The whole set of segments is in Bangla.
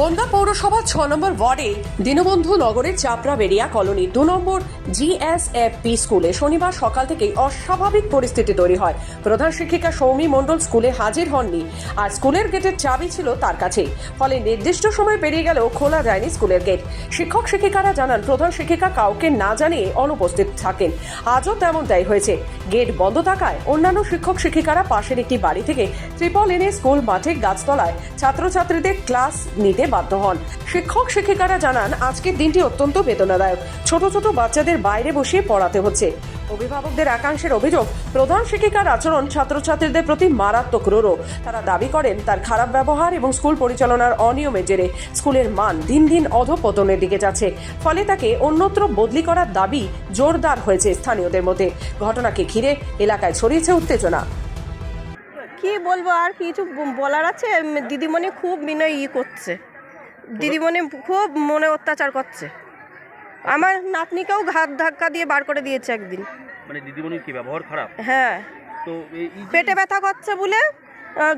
বনগা পৌরসভা ছ নম্বর ওয়ার্ডে দীনবন্ধু নগরের চাপড়া বেরিয়া কলোনি দু নম্বর জিএসএফপি স্কুলে শনিবার সকাল থেকেই অস্বাভাবিক পরিস্থিতি তৈরি হয়। প্রধান শিক্ষিকা সৌমি মণ্ডল স্কুলে হাজির হননি আর স্কুলের গেটের চাবি ছিল তার কাছেই ফলে নির্দিষ্ট সময় পেরিয়ে গেলেও খোলা যায়নি স্কুলের গেট। শিক্ষক শিক্ষিকারা জানান, প্রধান শিক্ষিকা কাউকে না জানিয়ে অনুপস্থিত থাকেন। আজও তেমন তেমনটাই হয়েছে। গেট বন্ধ থাকায় অন্যান্য শিক্ষক শিক্ষিকারা পাশের একটি বাড়ি থেকে ত্রিপল এনে স্কুল মাঠে গাছতলায় ছাত্রছাত্রীদের ক্লাস নিতে বাধ্য হন। শিক্ষক শিক্ষিকারা জানান, আজকের দিনটি অত্যন্ত বেদনাদায়ক। ছোট ছোট বাচ্চাদের বাইরে বসিয়ে পড়াতে হচ্ছে। অভিভাবকদের একাংশের অভিযোগ, প্রধান শিক্ষিকার আচরণ ছাত্রছাত্রীদের প্রতি মারাত্মক রোরো। তারা দাবি করেন, তার খারাপ ব্যবহার এবং স্কুল পরিচালনার অনিয়মের জেরে স্কুলের মান দিন দিন অধপতনের দিকে যাচ্ছে। ফলে তাকে অন্যত্র বদলি করার দাবি জোরদার হয়েছে স্থানীয়দের মধ্যে। ঘটনাকে ঘিরে এলাকায় ছড়িয়েছে উত্তেজনা। কি বলব, আর কিছু বলার আছে? দিদিমণি খুব বিনয় ই করছে। দিদিমণি খুব মনে অত্যাচার করছে। আমার নাতনিকেও ঘাত ধাক্কা দিয়ে বার করে দিয়েছে একদিন। মানে দিদিমণির কি ব্যবহার খারাপ? হ্যাঁ। তো পেটে ব্যথা করছে বলে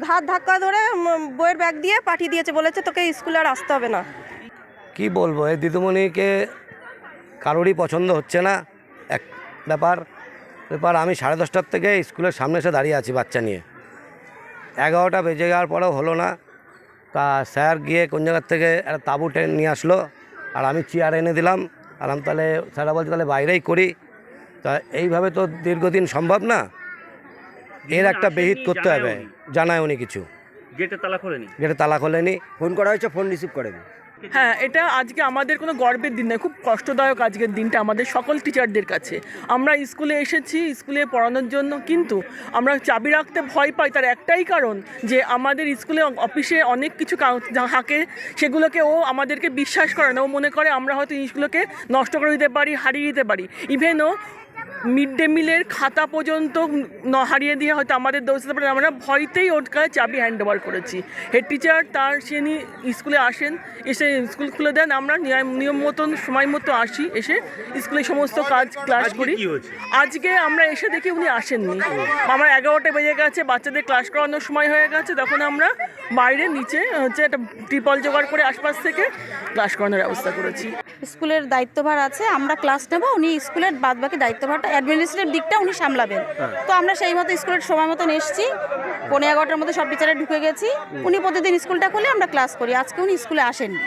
ঘাত ধাক্কা ধরে বইয়ের ব্যাগ দিয়ে পাঠিয়ে দিয়েছে বলেছে তোকে স্কুলে আর আসতে হবে না। কি বলব এই দিদিমণিকে কারোরই পছন্দ হচ্ছে না। এক ব্যাপার ব্যাপার আমি সাড়ে দশটার থেকে স্কুলের সামনে এসে দাঁড়িয়ে আছি বাচ্চা নিয়ে। এগারোটা বেজে যাওয়ার পরেও হলো না। তা স্যার গিয়ে কোন জায়গার থেকে একটা তাঁবু টেনে নিয়ে আসলো আর আমি চেয়ার এনে দিলাম। আর আমি তাহলে স্যারা বলছে তাহলে বাইরেই করি। তা এইভাবে তো দীর্ঘদিন সম্ভব না। এর একটা বেহিত করতে হবে। জানায় উনি কিছু। গেটে তালা খোলেনি? গেটে তালা খোলেনি। ফোন করা হয়েছে ফোন রিসিভ করেনি। হ্যাঁ এটা আজকে আমাদের কোনো গর্বের দিন নয়, খুব কষ্টদায়ক আজকের দিনটা আমাদের সকল টিচারদের কাছে। আমরা স্কুলে এসেছি, স্কুলে পড়ানোর জন্য, কিন্তু আমরা চাবি রাখতে ভয় পাই, তার একটাই কারণ যে আমাদের স্কুলে অফিসে অনেক কিছু থাকে, সেগুলোকে ও আমাদেরকে বিশ্বাস করে না। ও মনে করে আমরা হয়তো জিনিসগুলোকে নষ্ট করে দিতে পারি, হারিয়ে দিতে পারি। ইভেন ও মিড ডে মিলের খাতা পর্যন্ত ন- হারিয়ে দিয়ে হয়তো আমাদের দোষ দিতে পারে। আমরা ভয়তেই ওর কাছে চাবি হ্যান্ড ওভার করেছি। হেড টিচার তার সে স্কুলে আসেন এসে স্কুল খুলে দেন। আমরা নিয়ম নিয়ম মতন সময় মতো আসি এসে স্কুলে সমস্ত কাজ ক্লাস আজকে করি। আজকে আমরা এসে দেখি উনি আসেননি। আমার এগারোটা বেজে গেছে বাচ্চাদের ক্লাস করানোর সময় হয়ে গেছে। তখন আমরা বাইরে নিচে হচ্ছে একটা টিপল জোগাড় করে আশপাশ থেকে ক্লাস করানোর ব্যবস্থা করেছি। স্কুলের দায়িত্বভার আছে আমরা ক্লাস নেব উনি স্কুলের বাদবাকি দায়িত্বভারটা অ্যাডমিনিস্ট্রেটিভ দিকটা উনি সামলাবেন। তো আমরা সেই মতো স্কুলের সময় মতন এসেছি। পনেরো এগারোটার মধ্যে সব টিচারে ঢুকে গেছি। উনি প্রতিদিন স্কুলটা খুলে আমরা ক্লাস করি। আজকে উনি স্কুলে আসেননি।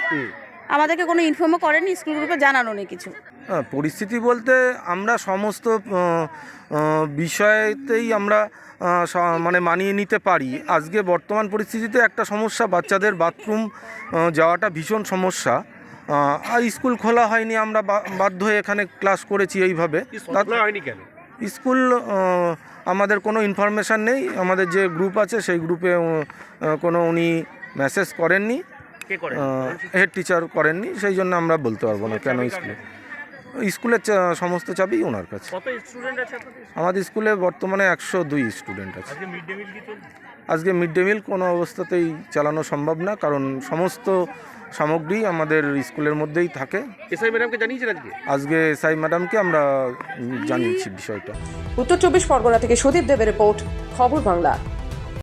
আমাদেরকে কোনো ইনফর্মও করেননি স্কুল গ্রুপে জানানো নেই কিছু। হ্যাঁ, পরিস্থিতি বলতে আমরা সমস্ত বিষয়েতেই আমরা মানে মানিয়ে নিতে পারি। আজকে বর্তমান পরিস্থিতিতে একটা সমস্যা বাচ্চাদের বাথরুম যাওয়াটা ভীষণ সমস্যা। স্কুল খোলা হয়নি আমরা বাধ্য হয়ে এখানে ক্লাস করেছি এইভাবে। স্কুল হয়নি কেন? স্কুল আমাদের কোনো ইনফরমেশান নেই আমাদের যে গ্রুপ আছে সেই গ্রুপে কোনো উনি মেসেজ করেননি। হেড টিচার করেননি সেই জন্য আমরা বলতে পারব না কেন স্কুলে। স্কুলের চা- সমস্ত চাবি ওনার কাছে। কত স্টুডেন্ট আছে আমাদের স্কুলে বর্তমানে একশো দুই স্টুডেন্ট আছে। আজকে মিড ডে মিল কি চলছে আজকে মিড ডে মিল কোনো অবস্থাতেই চালানো সম্ভব না কারণ সমস্ত সামগ্রী আমাদের স্কুলের মধ্যেই থাকে। এসআই ম্যাডামকে জানিয়েছেন আজকে? আজকে এসআই ম্যাডামকে আমরা জানিয়েছি বিষয়টা। উত্তর চব্বিশ পরগনা থেকে সুদীপ দেবের রিপোর্ট খবর বাংলা।